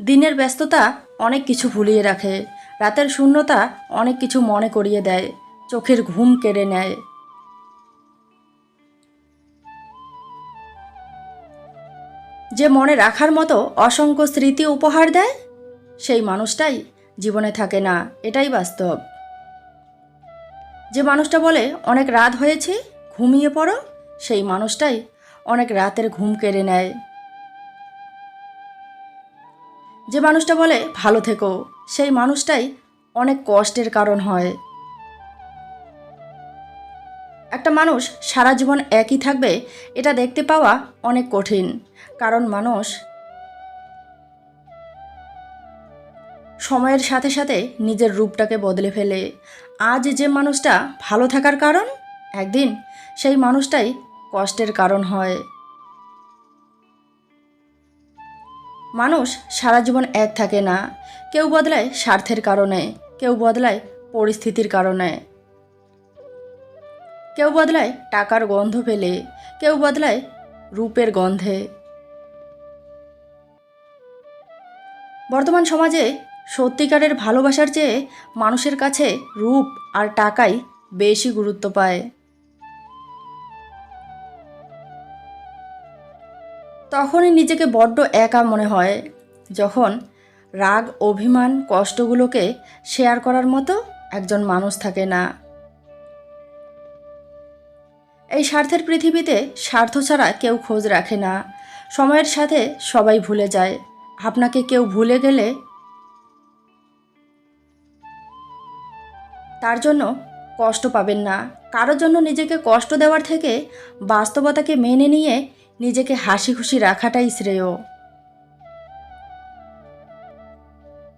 দিনের ব্যস্ততা অনেক কিছু ভুলিয়ে রাখে। রাতের শূন্যতা অনেক কিছু মনে করিয়ে দেয়। চোখের ঘুম কেড়ে নেয়। যে মনে রাখার মতো অসংখ্য স্মৃতি উপহার দেয়, সেই মানুষটাই জীবনে থাকে না। এটাই বাস্তব। যে মানুষটা বলে, অনেক রাত হয়েছে, ঘুমিয়ে পড়ো, সেই মানুষটাই অনেক রাতের ঘুম কেড়ে নেয়। যে মানুষটা বলে, ভালো থেকো, সেই মানুষটাই অনেক কষ্টের কারণ হয়। একটা মানুষ সারা জীবন একই থাকবে, এটা দেখতে পাওয়া অনেক কঠিন, কারণ মানুষ সময়ের সাথে সাথে নিজের রূপটাকে বদলে ফেলে। আজ যে মানুষটা ভালো থাকার কারণ, একদিন সেই মানুষটাই কষ্টের কারণ হয়। মানুষ সারা জীবন এক থাকে না। কেউ বদলায় স্বার্থের কারণে, কেউ বদলায় পরিস্থিতির কারণে। কেউ বদলায় টাকার গন্ধ পেলে, কেউ বদলায় রূপের গন্ধে। বর্তমান সমাজে সত্যিকারের ভালোবাসার চেয়ে মানুষের কাছে রূপ আর টাকাই বেশি গুরুত্ব পায়। তখনই নিজেকে বড্ড একা মনে হয় যখন রাগ, অভিমান, কষ্টগুলোকে শেয়ার করার মতো একজন মানুষ থাকে না। এই স্বার্থের পৃথিবীতে স্বার্থ ছাড়া কেউ খোঁজ রাখে না। সময়ের সাথে সবাই ভুলে যায়। আপনাকে কেউ ভুলে গেলে তার জন্য কষ্ট পাবেন না। কারোর জন্য নিজেকে কষ্ট দেওয়ার থেকে বাস্তবতাকে মেনে নিয়ে নিজেকে হাসি খুশি রাখাটাই শ্রেয়।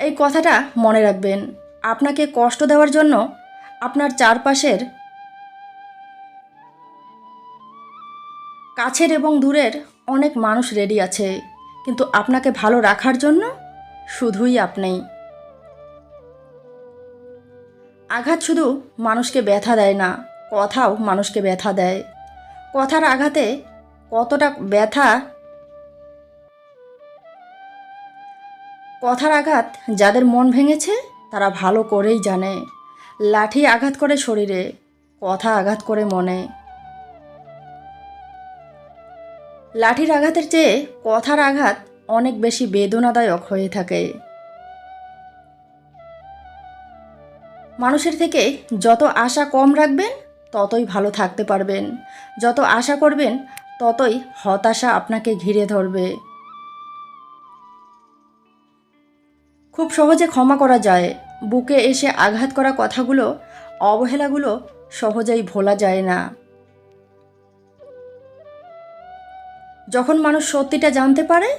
এই কথাটা মনে রাখবেন, আপনাকে কষ্ট দেওয়ার জন্য আপনার চারপাশের কাছের এবং দূরের অনেক মানুষ রেডি আছে, কিন্তু আপনাকে ভালো রাখার জন্য শুধুই আপনি। আঘাত শুধু মানুষকে ব্যথা দেয় না, কথাও মানুষকে ব্যথা দেয়। কথার আঘাতে কতটা ব্যথা? কথার আঘাত যাদের মন ভেঙেছে, তারা ভালো করেই জানে। লাঠি আঘাত করে শরীরে, কথা আঘাত করে মনে। লাঠির আঘাতের চেয়ে কথার আঘাত অনেক বেশি বেদনাদায়ক হয়ে থাকে। মানুষের থেকে যত আশা কম রাখবেন, ততই ভালো থাকতে পারবেন। যত আশা করবেন ততই হতাশা আপনাকে ঘিরে ধরবে। খুব সহজে ক্ষমা করা যায়। বুকে এসে আঘাত করা কথাগুলো, অবহেলাগুলো সহজেই ভোলা যায় না। যখন মানুষ সত্যিটা জানতে পারে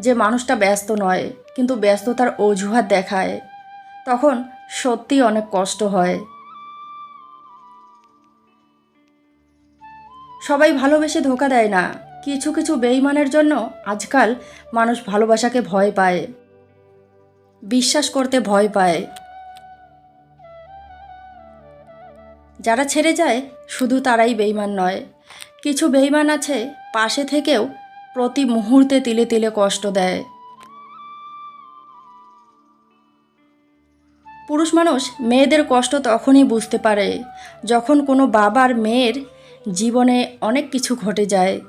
যে মানুষটা ব্যস্ত নয়, কিন্তু ব্যস্ততার অজুহাত দেখায়, তখন সত্যি অনেক কষ্ট হয়। সবাই ভালোবেসে ধোকা দেয় না। কিছু কিছু বেইমানের জন্য আজকাল মানুষ ভালোবাসাকে ভয় পায়। বিশ্বাস করতে ভয় পায়। যারা ছেড়ে যায়, শুধু তারাই বেইমান নয়। কিছু বেইমান আছে, পাশে থেকেও প্রতি মুহূর্তে তিলে তিলে কষ্ট দেয়। পুরুষ মানুষ মেয়েদের কষ্ট তখনই বুঝতে পারে, যখন কোনো বাবার মেয়ের জীবনে অনেক কিছু ঘটে যায়।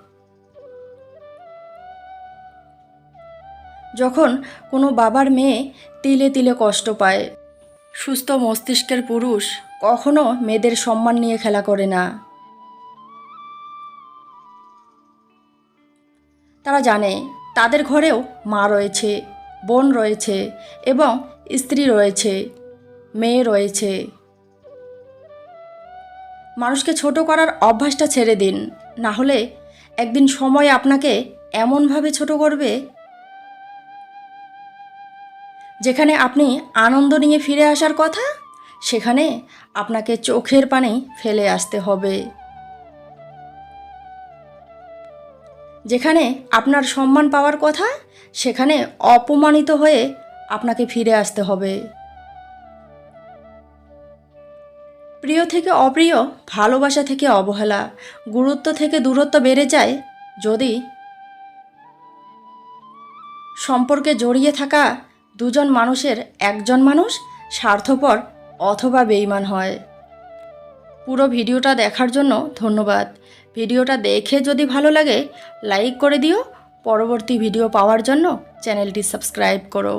যখন কোনো বাবার মেয়ে তিলে তিলে কষ্ট পায়, সুস্থ মস্তিষ্কের পুরুষ কখনো মেয়েদের সম্মান নিয়ে খেলা করে না। তারা জানে তাদের ঘরেও মা রয়েছে, বোন রয়েছে এবং স্ত্রী রয়েছে, মেয়ে রয়েছে। মানুষকে ছোট করার অভ্যাসটা ছেড়ে দিন। না হলে একদিন সময় আপনাকে এমনভাবে ছোট করবে যেখানে আপনি আনন্দ নিয়ে ফিরে আসার কথা, সেখানে আপনাকে চোখের পানি ফেলে আসতে হবে। যেখানে আপনার সম্মান পাওয়ার কথা, সেখানে অপমানিত হয়ে আপনাকে ফিরে আসতে হবে। প্রিয় থেকে অপ্রিয়, ভালোবাসা থেকে অবহেলা, গুরুত্ব থেকে দূরত্ব বেড়ে যায় যদি সম্পর্কে জড়িয়ে থাকা দুজন মানুষের একজন মানুষ স্বার্থপর অথবা বেইমান হয়। পুরো ভিডিওটা দেখার জন্য ধন্যবাদ। ভিডিওটা দেখে যদি ভালো লাগে, লাইক করে দিও। পরবর্তী ভিডিও পাওয়ার জন্য চ্যানেলটি সাবস্ক্রাইব করো।